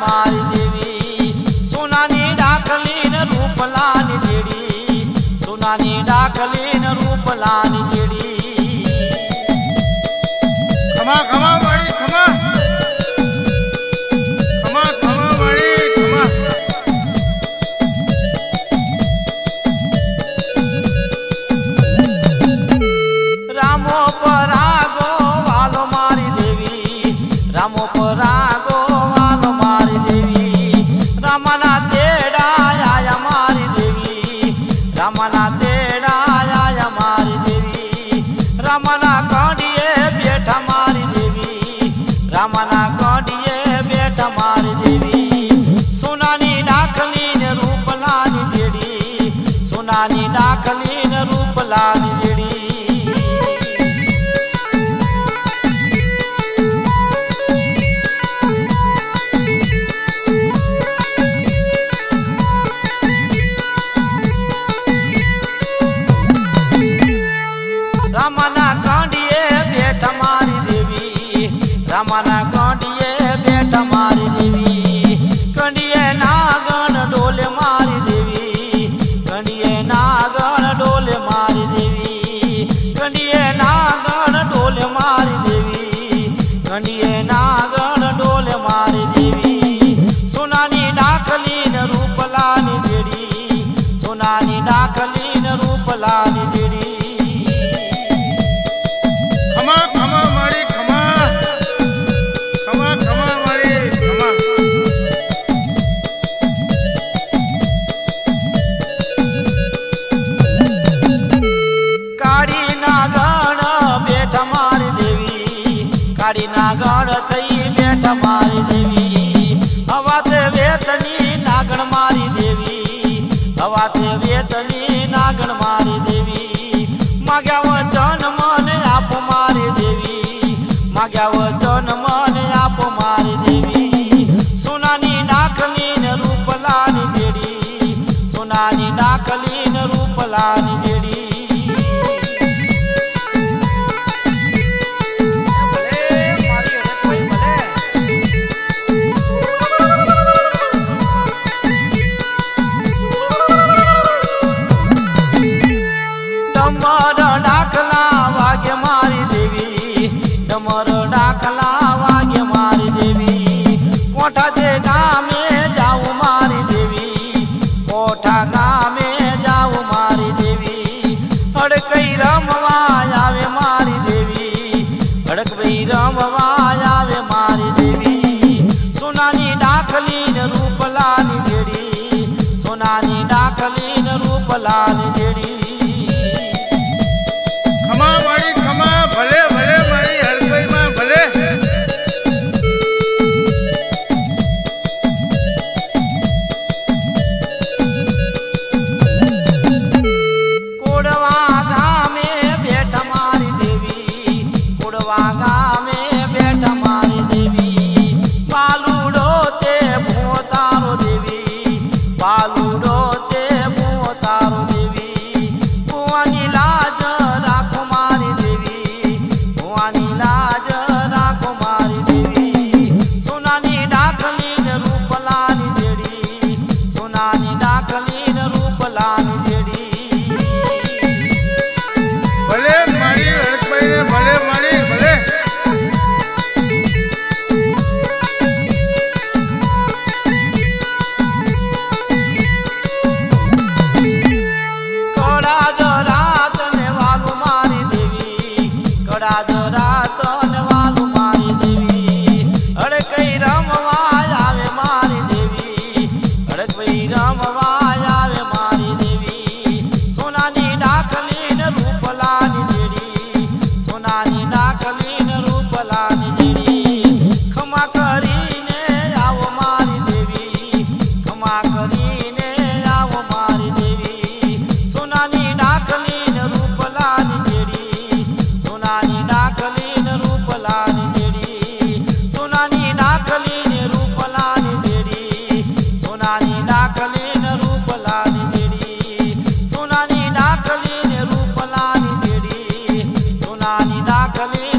મારી દેવી. સોનાની ડાકલી રૂપલાની જેડી. સોનાની ડાકલી રૂપલાની જેડી. ખમા ખમા રૂપલાની દાખલી રૂપલા આગળ ડોલ મારી દેવી. સોનાની ડાકલી ને રૂપલાની જેડી સોનાની ડાકલી વેતની નાગણ મારી દેવી. હવા હવાથી તલી નાગણ મારી દેવી. માગ્યા વચન મને આપ મારી દેવી. માગ્યા વચન મોટા coming.